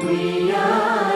We are.